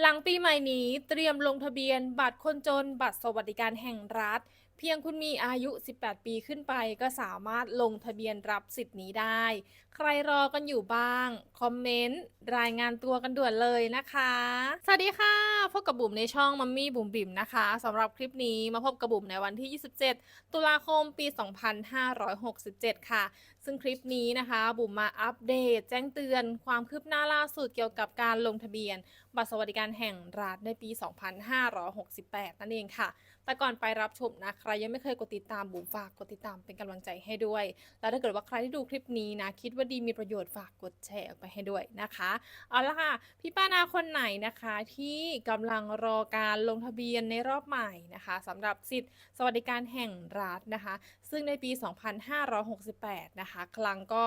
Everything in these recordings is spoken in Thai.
หลังปีใหม่นี้เตรียมลงทะเบียนบัตรคนจนบัตรสวัสดิการแห่งรัฐ เพียงคุณมีอายุ 18 ปีขึ้นไปก็สามารถลงทะเบียนรับสิทธิ์นี้ได้ ใครรอกันอยู่บ้าง คอมเมนต์ รายงานตัวกันด่วนเลยนะคะ สวัสดีค่ะพบกับบุ๋มในช่องมัมมี่บุ๋มบิ่มนะคะสำหรับคลิปนี้มาพบกับบุ๋มในวันที่ 27 ตุลาคมปี 2567 ค่ะ ซึ่งคลิปนี้นะคะบุ๋มมาอัปเดต แจ้งเตือนความคืบหน้าล่าสุดเกี่ยวกับการลงทะเบียน บัตรสวัสดิการแห่งรัฐในปี 2568 นั่นเองค่ะ แต่ก่อนไปรับชมนะใครยังไม่เคยกดติดตามบุ๋มฝากกดติดตามเป็นกำลังใจให้ด้วย แล้วถ้าเกิดว่าใครที่ดูคลิปนี้นะ คิดว่าดีมีประโยชน์ฝากกดแชร์ออกไปให้ด้วยนะคะ เอาละค่ะ พี่ป้านาคนไหนนะคะที่กำลังรอการลงทะเบียนในรอบใหม่นะคะสำหรับสิทธิ์สวัสดิการแห่งรัฐนะคะ ซึ่งในปี 2568 นะคะคลังก็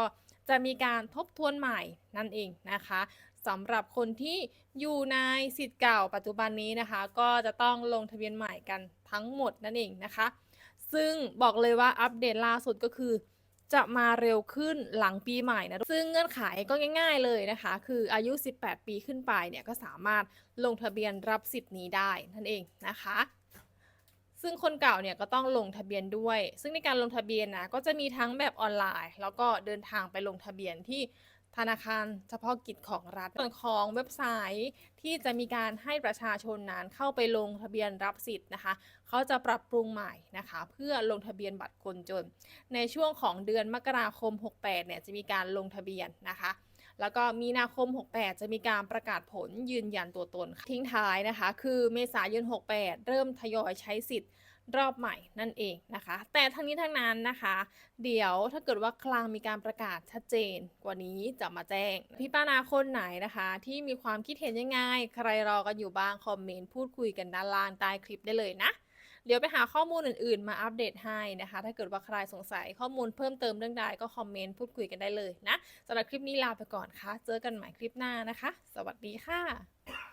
จะมีการทบทวนใหม่นั่นเองนะคะสำหรับคนที่อยู่ในสิทธิ์เก่าปัจจุบันนี้นะคะ ก็จะต้องลงทะเบียนใหม่กันทั้งหมดนั่นเองนะคะ ซึ่งบอกเลยว่าอัปเดตล่าสุดก็คือ จะมาเร็วขึ้นหลังปีใหม่นะซึ่งเงื่อนไขก็ง่าย ๆเลยนะคะ คืออายุ 18 ปีขึ้นไปเนี่ยก็สามารถลงทะเบียนรับสิทธิ์นี้ได้นั่นเองนะคะ ซึ่งคนเก่าเนี่ยก็ต้องลงทะเบียนด้วย ซึ่งในการลงทะเบียนนะก็จะมีทั้งแบบออนไลน์ แล้วก็เดินทางไปลงทะเบียนที่ธนาคารเฉพาะกิจของรัฐส่วนของเว็บไซต์ที่จะมีการให้ประชาชนนั้นเข้าไปลงทะเบียนรับสิทธิ์นะคะเขาจะปรับปรุงใหม่นะคะ เพื่อลงทะเบียนบัตรคนจน ในช่วงของเดือนมกราคม 68เนี่ยจะมีการลงทะเบียนนะคะ แล้วก็มีนาคม 68 จะมีการประกาศผลยืนยันตัวตน ทิ้งท้ายนะคะ คือเมษายน 68 เริ่มทยอยใช้สิทธิ์รอบใหม่นั่นเองนะคะ แต่ทั้งนี้ทั้งนั้นนะคะ เดี๋ยวถ้าเกิดว่าคลังมีการประกาศชัดเจนกว่านี้จะมาแจ้ง พี่ป้านาคนไหนนะคะ ที่มีความคิดเห็นยังไง ใครรอกันอยู่บ้างคอมเมนต์พูดคุยกันด้านล่างใต้คลิปได้เลยนะ เดี๋ยวไปหาข้อมูลอื่นๆ มาอัปเดตให้นะคะ ถ้าเกิดว่าใครสงสัยข้อมูลเพิ่มเติมเรื่องใดก็คอมเมนต์พูดคุยกันได้เลยนะสำหรับคลิปนี้ลาไปก่อนค่ะ เจอกันใหม่คลิปหน้านะคะ สวัสดีค่ะ